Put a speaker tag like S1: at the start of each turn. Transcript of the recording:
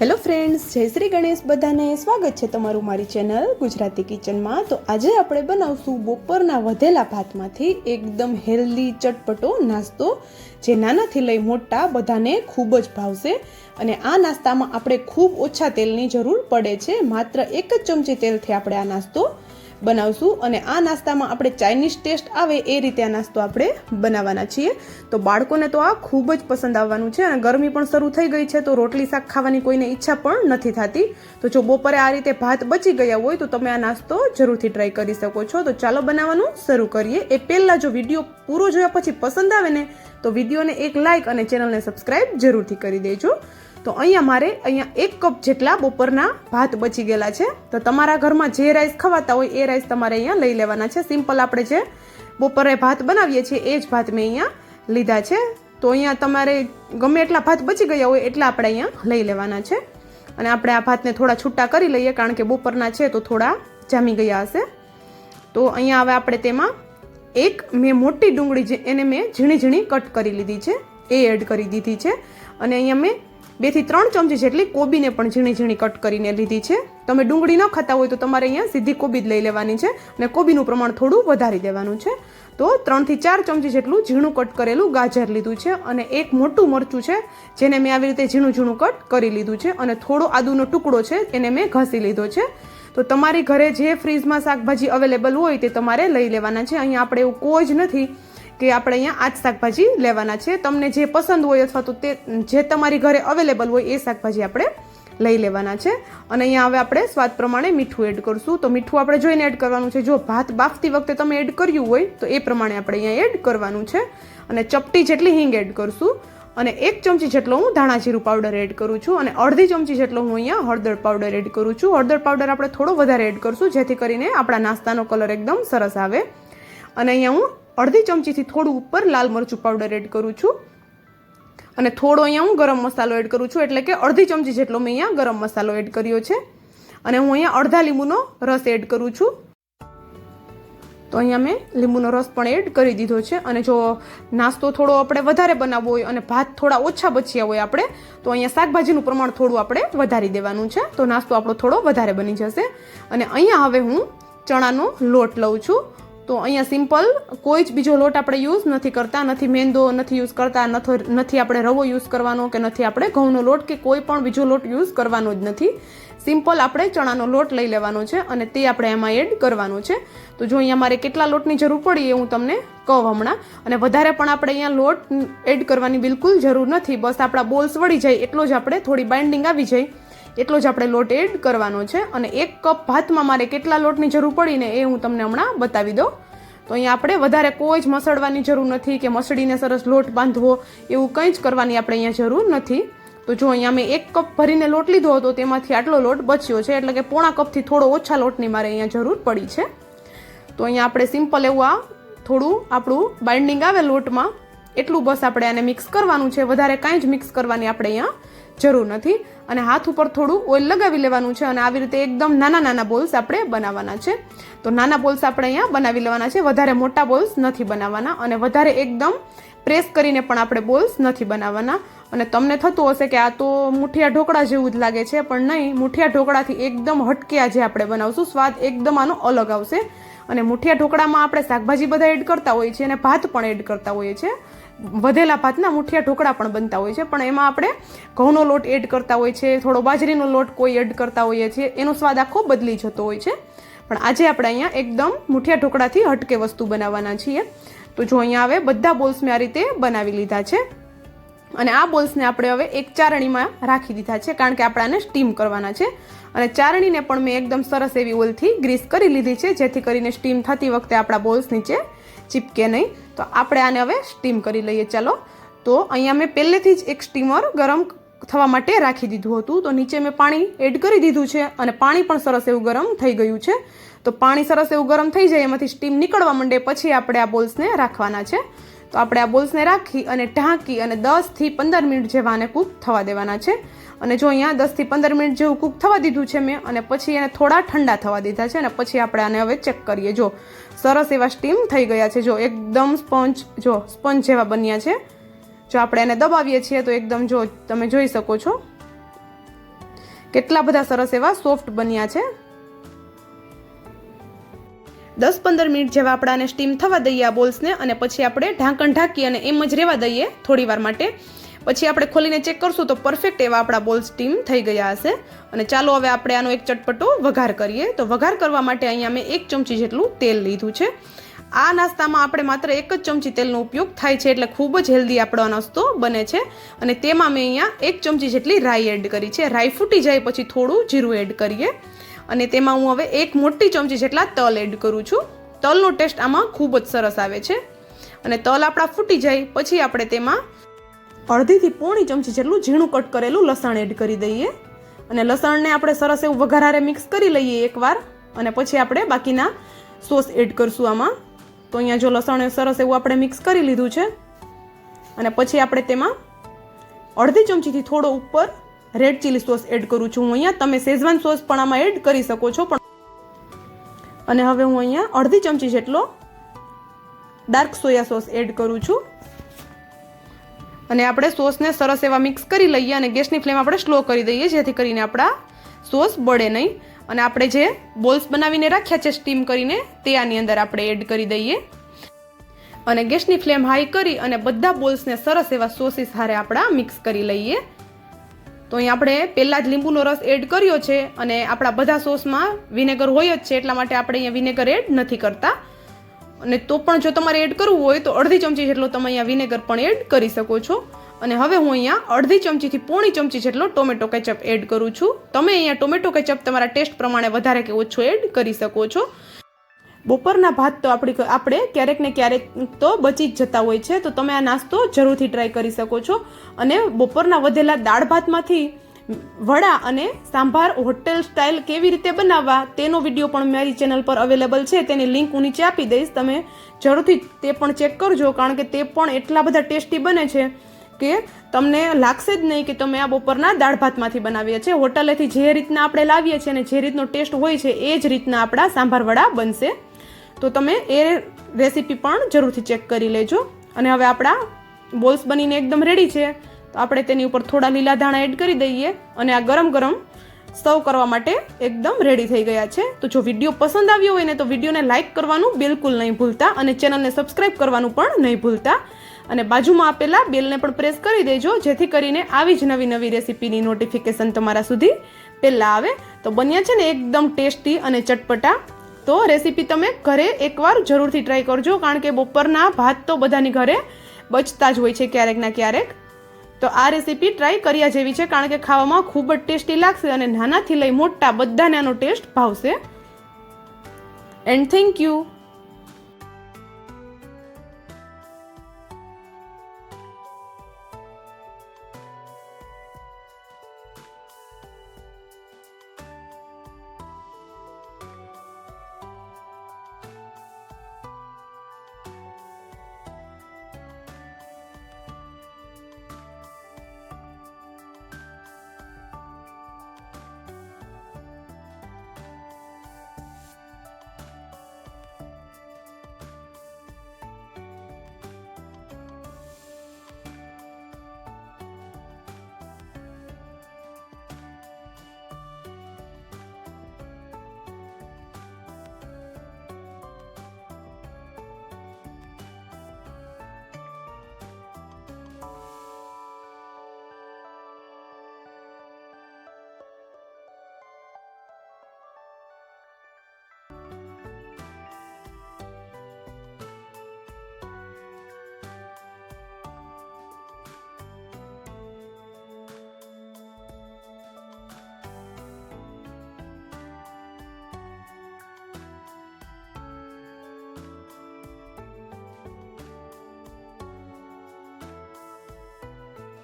S1: Hello friends જય શ્રી ગણેશ, બધાને સ્વાગત છે તમારું મારી ચેનલ ગુજરાતી કિચનમાં તો આજે આપણે બનાવશું બપોરના વધેલા ભાતમાંથી એકદમ હેલ્ધી ચટપટો નાસ્તો, જે નાનાથી લઈ મોટા બધાને ખૂબ જ ભાવશે. અને આ નાસ્તામાં આપણે ખૂબ ઓછા તેલની જરૂર પડે છે. માત્ર એક જ ચમચી તેલથી આપણે આ નાસ્તો બનાવશું અને આ નાસ્તામાં આપણે ચાઇનીઝ ટેસ્ટ આવે એ રીતે આ નાસ્તો આપણે બનાવવાના છીએ. તો બાળકોને તો આ ખૂબ જ પસંદ આવવાનું છે અને ગરમી પણ શરૂ થઈ ગઈ છે, તો રોટલી શાક ખાવાની કોઈને ઈચ્છા પણ નથી થતી. તો જો બપોરે આ રીતે ભાત બચી ગયા હોય, તો તમે આ નાસ્તો જરૂરથી ટ્રાય કરી શકો છો. તો ચાલો બનાવવાનું શરૂ કરીએ. એ પહેલાં જો વીડિયો પૂરો જોયા પછી પસંદ આવે ને, તો વિડીયોને એક લાઇક અને ચેનલને સબસ્ક્રાઈબ જરૂરથી કરી દેજો. તો અહીંયા મારે અહીંયા એક કપ જેટલા બપોરના ભાત બચી ગયેલા છે. તો તમારા ઘરમાં જે રાઈસ ખવાતા હોય એ રાઈસ તમારે અહીંયા લઈ લેવાના છે. સિમ્પલ આપણે જે બપોરે ભાત બનાવીએ છીએ એ જ ભાત મેં અહીંયા લીધા છે. તો અહીંયા તમારે ગમે એટલા ભાત બચી ગયા હોય એટલા આપણે અહીંયા લઈ લેવાના છે. અને આપણે આ ભાતને થોડા છૂટા કરી લઈએ કારણ કે બપોરના છે તો થોડા જામી ગયા હશે. તો અહીંયા હવે આપણે તેમાં એક મેં મોટી ડુંગળી જે એને મેં ઝીણી ઝીણી કટ કરી લીધી છે. એ એડ કરી દીધી છે. અને અહીંયા મેં બેથી ત્રણ ચમચી જેટલી કોબીને પણ ઝીણી ઝીણી કટ કરીને લીધી છે. તમે ડુંગળી ન ખાતા હોય તો તમારે અહીંયા સીધી કોબી જ લઈ લેવાની છે અને કોબીનું પ્રમાણ થોડું વધારી દેવાનું છે. તો ત્રણથી ચાર ચમચી જેટલું ઝીણું કટ કરેલું ગાજર લીધું છે અને એક મોટું મરચું છે, જેને મેં આવી રીતે ઝીણું ઝીણું કટ કરી લીધું છે અને થોડો આદુનો ટુકડો છે એને મેં ઘસી લીધો છે. તો તમારી ઘરે જે ફ્રીજમાં શાકભાજી અવેલેબલ હોય તે તમારે લઈ લેવાના છે. અહીંયા આપણે એવું કોઈ જ નથી કે આપણે અહીંયા આ જ શાકભાજી લેવાના છે. તમને જે પસંદ હોય અથવા તો તે જે તમારી ઘરે અવેલેબલ હોય એ શાકભાજી આપણે લઈ લેવાના છે. અને અહીંયા હવે આપણે સ્વાદ પ્રમાણે મીઠું એડ કરશું. તો મીઠું આપણે જોઈને એડ કરવાનું છે. જો ભાત બાફતી વખતે તમે એડ કર્યું હોય, તો એ પ્રમાણે આપણે અહીંયા એડ કરવાનું છે. અને ચપટી જેટલી હિંગ એડ કરશું. અને એક ચમચી જેટલો હું ધાણા જીરું પાવડર એડ કરું છું. અને અડધી ચમચી જેટલો હું અહીંયા હળદર પાવડર એડ કરું છું. હળદર પાવડર આપણે થોડો વધારે એડ કરશું, જેથી કરીને આપણા નાસ્તાનો કલર એકદમ સરસ આવે. અને અહીંયા હું અડધી ચમચીથી થોડું ઉપર લાલ મરચું પાવડર એડ કરું છું. અને થોડો અહીંયા હું ગરમ મસાલો એડ કરું છું, એટલે કે અડધી ચમચી જેટલો મેં અહીંયા ગરમ મસાલો એડ કર્યો છે. અને હું અહીંયા અડધા લીંબુનો રસ એડ કરું છું. તો અહીંયા મેં લીંબુનો રસ પણ એડ કરી દીધો છે. અને જો નાસ્તો થોડો આપણે વધારે બનાવવો હોય અને ભાત થોડા ઓછા બચ્યા હોય આપણે, તો અહીંયા શાકભાજીનું પ્રમાણ થોડું આપણે વધારી દેવાનું છે. તો નાસ્તો આપણો થોડો વધારે બની જશે. અને અહીંયા હવે હું ચણાનો લોટ લઉં છું. તો અહીંયા સિમ્પલ કોઈ જ બીજો લોટ આપણે યુઝ નથી કરતા, નથી મેંદો, નથી યુઝ કરતા, નથી આપણે રવો યુઝ કરવાનો કે નથી આપણે ઘઉંનો લોટ કે કોઈ પણ બીજો લોટ યુઝ કરવાનો જ નથી. સિમ્પલ આપણે ચણાનો લોટ લઈ લેવાનો છે અને તે આપણે એમાં એડ કરવાનો છે. તો જો અહીંયા મારે કેટલા લોટની જરૂર પડી એ હું તમને કહું હમણાં. અને વધારે પણ આપણે અહીંયા લોટ એડ કરવાની બિલકુલ જરૂર નથી. બસ આપણા બોલ્સ વળી જાય, એટલો જ આપણે થોડી બાઇન્ડિંગ આવી જાય. એટલો જ આપણે લોટ એડ કરવાનો છે અને એક કપ ભાતમાં મારે કેટલા લોટની જરૂર પડીને એ હું તમને હમણાં બતાવી દઉં. તો અહીંયા આપણે વધારે કોઈ જ મસળવાની જરૂર નથી કે મસળીને સરસ લોટ બાંધવો એવું કંઈ જ કરવાની આપણે અહીંયા જરૂર નથી. તો જો અહીંયા મેં એક કપ ભરીને લોટ લીધો હતો તેમાંથી આટલો લોટ બચ્યો છે એટલે કે પોણા કપથી થોડો ઓછા લોટની મારે અહીંયા જરૂર પડી છે. તો અહીંયા આપણે સિમ્પલ એવું આ થોડું આપણું બાઇન્ડિંગ આવે લોટમાં, એટલું બસ આપણે આને મિક્સ કરવાનું છે. વધારે કાંઈ જ મિક્સ કરવાની આપણે અહીંયા જરૂર નથી. અને હાથ ઉપર થોડું ઓઇલ લગાવી લેવાનું છે અને આવી રીતે એકદમ નાના નાના બોલ્સ આપણે બનાવવાના છે. તો નાના બોલ્સ આપણે અહીંયા બનાવી લેવાના છે. વધારે મોટા બોલ્સ નથી બનાવવાના અને વધારે એકદમ પ્રેસ કરીને પણ આપણે બોલ્સ નથી બનાવવાના. અને તમને થતું હશે કે આ તો મુઠિયા ઢોકળા જેવું જ લાગે છે, પણ નહીં, મુઠિયા ઢોકળાથી એકદમ હટકે આજે આપણે બનાવશું, સ્વાદ એકદમ આનો અલગ આવશે. અને મુઠિયા ઢોકળામાં આપણે શાકભાજી બધા એડ કરતા હોઈએ છીએ અને ભાત પણ એડ કરતા હોઈએ છીએ. વધેલા ભાતના મુઠિયા ઢોકળા પણ બનતા હોય છે, પણ એમાં આપણે ઘઉંનો લોટ એડ કરતા હોય છે, થોડો બાજરીનો લોટ કોઈ એડ કરતા હોઈએ છીએ, એનો સ્વાદ આખો બદલી જતો હોય છે. પણ આજે આપણે અહીંયા એકદમ મુઠિયા ઢોકળાથી હટકે વસ્તુ બનાવવાના છીએ. તો જો અહીંયા હવે બધા બોલ્સ મેં આ રીતે બનાવી લીધા છે. અને આ બોલ્સને આપણે હવે એક ચારણીમાં રાખી દીધા છે, કારણ કે આપણે આને સ્ટીમ કરવાના છે. અને ચારણીને પણ મેં એકદમ સરસ એવી ઓઇલથી ગ્રીસ કરી લીધી છે, જેથી કરીને સ્ટીમ થતી વખતે આપણા બોલ્સ નીચે ચીપકે નહીં. તો આપણે આને હવે સ્ટીમ કરી લઈએ. ચાલો. તો અહીંયા મેં પહેલેથી જ એક સ્ટીમર ગરમ થવા માટે રાખી દીધું હતું. તો નીચે મેં પાણી એડ કરી દીધું છે અને પાણી પણ સરસ એવું ગરમ થઈ ગયું છે. તો પાણી સરસ એવું ગરમ થઈ જાય, એમાંથી સ્ટીમ નીકળવા માંડે પછી આપણે આ બોલ્સને રાખવાના છે. તો આપણે આ બોલ્સને રાખી અને ઢાંકી અને દસથી પંદર મિનિટ જેવા આને કૂક થવા દેવાના છે. અને જો અહીંયા દસથી પંદર મિનિટ જેવું કૂક થવા દીધું છે મેં, અને પછી એને થોડા ઠંડા થવા દીધા છે, અને પછી આપણે આને હવે ચેક કરીએ. જો સરસ એવા સ્ટીમ થઈ ગયા છે, જો એકદમ સ્પંજ, જો સ્પંજ જેવા બન્યા છે. જો આપણે એને દબાવીએ છીએ તો એકદમ જો તમે જોઈ શકો છો. કેટલા બધા સરસ એવા સોફ્ટ બન્યા છે. દસ પંદર મિનિટ જેવા આપણે આને સ્ટીમ થવા દઈએ આ બોલ્સને અને પછી આપણે ઢાંકણ ઢાંકી અને એમ જ રહેવા દઈએ થોડી વાર માટે. પછી આપણે ખોલીને ચેક કરશું તો પરફેક્ટ એવા આપણા બોલ સ્ટીમ થઈ ગયા હશે. અને ચાલો હવે આપણે આનો એક ચટપટો વઘાર કરીએ. તો વઘાર કરવા માટે અહીંયા મેં એક ચમચી જેટલું તેલ લીધું છે. આ નાસ્તામાં આપણે માત્ર એક જ ચમચી તેલનો ઉપયોગ થાય છે એટલે ખૂબ જ હેલ્ધી આપણો નાસ્તો બને છે. અને તેમાં મેં અહીંયા એક ચમચી જેટલી રાઈ એડ કરી છે. રાઈ ફૂટી જાય પછી થોડું જીરું એડ કરીએ. અને તેમાં હું હવે એક મોટી ચમચી જેટલા તલ એડ કરું છું. તલનો ટેસ્ટ આમાં ખૂબ જ સરસ આવે છે. અને તલ આપણા ફૂટી જાય, પછી આપણે તેમાં અડધીથી પોણી ચમચી જેટલું ઝીણું કટ કરેલું લસણ એડ કરી દઈએ. અને લસણને આપણે સરસ એવું વઘારારે મિક્સ કરી લઈએ એકવાર. અને પછી આપણે બાકીના સોસ એડ કરશું આમાં. તો અહીંયા જો લસણ સરસ એવું આપણે મિક્સ કરી લીધું છે. અને પછી આપણે તેમાં અડધી ચમચીથી થોડો ઉપર રેડ ચીલી સોસ એડ કરું છું. હું અહીંયા, તમે શેઝવાન સોસ પણ આમાં એડ કરી શકો છો, પણ અને હવે હું અહીંયા અડધી ચમચી જેટલો ડાર્ક સોયા સોસ એડ કરું છું. અને આપણે સોસને સરસ એવા મિક્સ કરી લઈએ અને ગેસની ફ્લેમ આપણે સ્લો કરી દઈએ, જેથી કરીને આપણા સોસ બળે નહીં. અને આપણે જે બોલ્સ બનાવીને રાખ્યા છે સ્ટીમ કરીને, તે આની અંદર આપણે એડ કરી દઈએ. અને ગેસની ફ્લેમ હાઈ કરી અને બધા બોલ્સને સરસ એવા સોસીસ હારે આપણા મિક્સ કરી લઈએ. તો અહીં આપણે પહેલાં જ લીંબુનો રસ એડ કર્યો છે અને આપણા બધા સોસમાં વિનેગર હોય જ છે, એટલા માટે આપણે અહીંયા વિનેગર એડ નથી કરતા. અને તો પણ જો તમારે એડ કરવું હોય તો અડધી ચમચી જેટલો તમે અહીંયા વિનેગર પણ એડ કરી શકો છો. અને હવે હું અહીંયા અડધી ચમચીથી પોણી ચમચી જેટલો ટોમેટો કેચઅપ એડ કરું છું. તમે અહીંયા ટોમેટો કેચઅપ તમારા ટેસ્ટ પ્રમાણે વધારે કે ઓછો એડ કરી શકો છો. બપોરના ભાત તો આપણી આપણે ક્યારેક ને ક્યારેક તો બચી જ જતા હોય છે, તો તમે આ નાસ્તો જરૂરથી ટ્રાય કરી શકો છો. અને બપોરના વધેલા દાળ ભાતમાંથી વડા અને સાંભાર હોટેલ સ્ટાઇલ કેવી રીતે બનાવવા, તેનો વીડિયો પણ મારી ચેનલ પર અવેલેબલ છે, તેની લિંક હું નીચે આપી દઈશ. તમે જરૂરથી તે પણ ચેક કરજો, કારણ કે તે પણ એટલા બધા ટેસ્ટી બને છે કે તમને લાગશે જ નહીં કે તમે આ બપોરના દાળ ભાતમાંથી બનાવીએ છીએ હોટલેથી જે રીતના આપણે લાવીએ છીએ અને જે રીતનો ટેસ્ટ હોય છે, એ જ રીતના આપણા સાંભાર વડા બનશે. તો તમે એ રેસીપી પણ જરૂરથી ચેક કરી લેજો. અને હવે આપણા બોલ્સ બનીને એકદમ રેડી છે. તો આપણે તેની ઉપર થોડા લીલા ધાણા એડ કરી દઈએ અને આ ગરમ ગરમ સર્વ કરવા માટે એકદમ રેડી થઈ ગયા છે. તો જો વીડિયો પસંદ આવ્યો હોય ને તો વિડીયોને લાઇક કરવાનું બિલકુલ નહીં ભૂલતા અને ચેનલને સબસ્ક્રાઇબ કરવાનું પણ નહીં ભૂલતા. અને બાજુમાં આપેલા બેલને પણ પ્રેસ કરી દેજો, જેથી કરીને આવી જ નવી નવી રેસીપીની નોટિફિકેશન તમારા સુધી પહેલાં આવે. તો બન્યા છે ને એકદમ ટેસ્ટી અને ચટપટા તો રેસીપી તમે ઘરે એકવાર જરૂરથી ટ્રાય કરજો, કારણ કે બપોરના ભાત તો બધાની ઘરે બચતા જ હોય છે ક્યારેક ના ક્યારેક. તો આ રેસીપી ટ્રાય કર્યા જેવી છે, કારણ કે ખાવામાં ખૂબ જ ટેસ્ટી લાગશે અને નાનાથી લઈ મોટા બધાને આનો ટેસ્ટ ભાવશે. And thank you